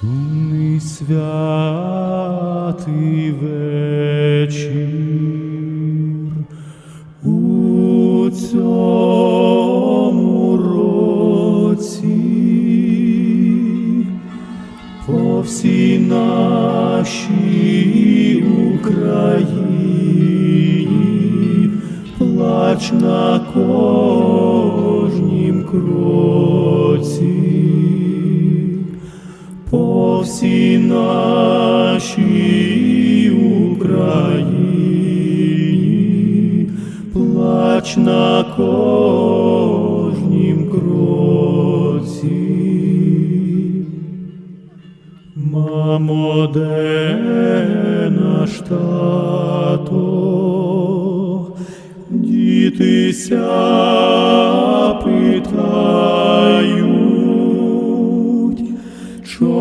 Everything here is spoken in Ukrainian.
Сумний святий вечір у цьому році. По всій нашій Україні плач на кожнім кроці по всій нашій Україні, плач на кожнім кроці. Мамо, де наш тато, дітися